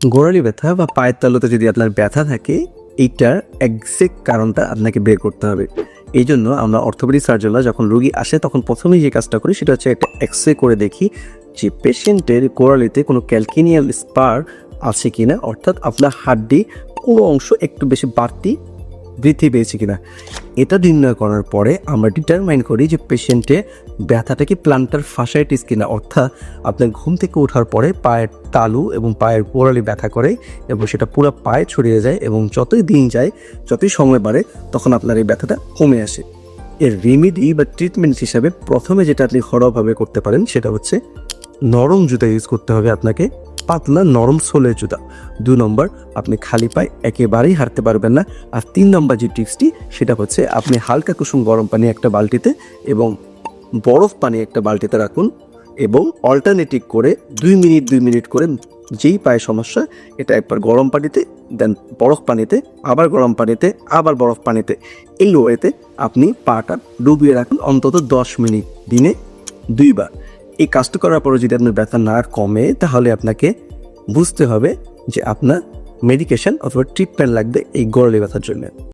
গোড়ালি ব্যথা বা পায়ের তালুতে যদি আপনার ব্যথা থাকে, এইটার একজ্যাক্ট কারণটা আপনাকে বের করতে হবে। এই জন্য আমরা অর্থোপেডিক সার্জনরা যখন রুগী আসে, তখন প্রথমেই যে কাজটা করি, সেটা হচ্ছে একটা এক্স রে করে দেখি যে পেশেন্টের গোড়ালিতে কোনো ক্যালকিনিয়াল স্পার আছে কিনা, অর্থাৎ আপনার হাড্ডি কোনো অংশ একটু বেশি বাড়তি বৃদ্ধি পেয়েছে কিনা। এটা নির্ণয় করার পরে আমরা ডিটারমাইন করি যে পেশেন্টে ব্যথাটা কি প্লান্টার ফাসাইটিস কিনা। অর্থাৎ আপনার ঘুম থেকে ওঠার পরে পায়ের তালু এবং পায়ের পোড়ালি ব্যথা করে এবং সেটা পুরো পায়ে ছড়িয়ে যায় এবং যতই দিন যায়, যতই সময় বাড়ে, তখন আপনার এই ব্যথাটা কমে আসে। এর রেমিডি বা ট্রিটমেন্ট হিসাবে প্রথমে যেটা আপনি ঘরোয়াভাবে করতে পারেন, সেটা হচ্ছে নরম জুতা ইউজ করতে হবে আপনাকে। পাতলা নরম সোলের জুতা। দু নম্বর, আপনি খালি পায়ে একেবারেই হাঁটতে পারবেন না। আর তিন নম্বর যে টিপসটি, সেটা হচ্ছে আপনি হালকা কুসুম গরম পানি একটা বালতিতে এবং বরফ পানি একটা বালতিতে রাখুন এবং অল্টারনেটিভ করে দুই মিনিট দুই মিনিট করে যেই পায়ে সমস্যা, এটা একবার গরম পানিতে দেন বরফ পানিতে, আবার গরম পানিতে, আবার বরফ পানিতে। এই ওয়েতে আপনি পাটা ডুবিয়ে রাখুন অন্তত দশ মিনিট, দিনে দুইবার। এই কাজটা করার পরে যদি আপনার ব্যথা না কমে, তাহলে আপনাকে বুঝতে হবে যে আপনার মেডিকেশন অথবা ট্রিটমেন্ট লাগবে এই গোড়ালি ব্যথার জন্য।